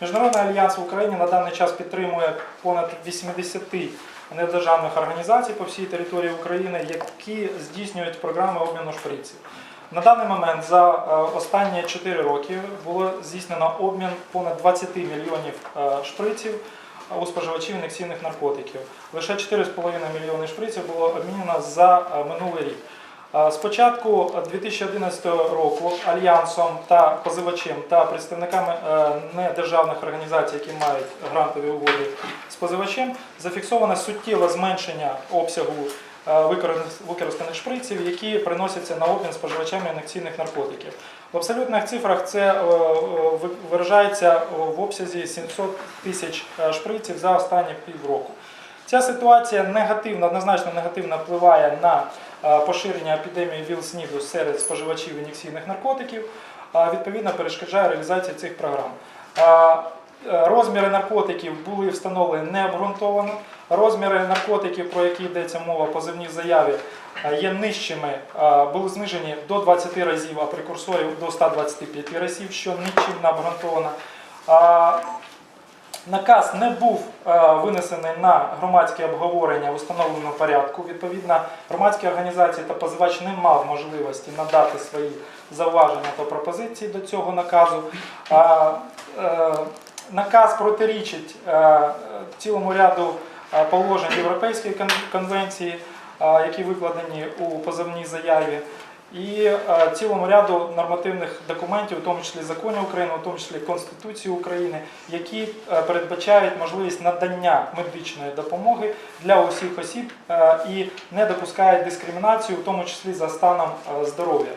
Міжнародний альянс в Україні на даний час підтримує понад 80 недержавних організацій по всій території України, які здійснюють програми обміну шприців. На даний момент за е, останні 4 роки було здійснено обмін понад 20 мільйонів е, шприців у споживачів ін'єкційних наркотиків. Лише 4,5 мільйони шприців було обмінено за е, минулий рік. З початку 2011 року альянсом та позивачем та представниками е, недержавних організацій, які мають грантові угоди з позивачем, зафіксовано суттєве зменшення обсягу е, використаних шприців, які приносяться на обмін споживачами ін'єкційних наркотиків. В абсолютних цифрах це е, ви- виражається в обсязі 700 тисяч шприців за останні півроку. Ця ситуація негативно, однозначно негативно впливає на поширення епідемії ВІЛ-СНІДу серед споживачів ін'єкційних наркотиків, відповідно перешкоджає реалізації цих програм. Е, Розміри наркотиків були встановлені необґрунтовано. Розміри наркотиків, про які йдеться мова в позивній заяві, є нижчими, були знижені до 20 разів, а прекурсорів до 125 разів, що нічим не обґрунтовано. Наказ не був е, винесений на громадське обговорення в установленому порядку. Відповідно, громадські організації та позивач не мав можливості надати свої зауваження та пропозиції до цього наказу. Е, Наказ протирічить е, цілому ряду положень Європейської конвенції, які викладені у позовній заяві і е, цілому ряду нормативних документів, у тому числі законів України, у тому числі Конституції України, які е, передбачають можливість надання медичної допомоги для усіх осіб е, і не допускають дискримінацію, в тому числі за станом здоров'я.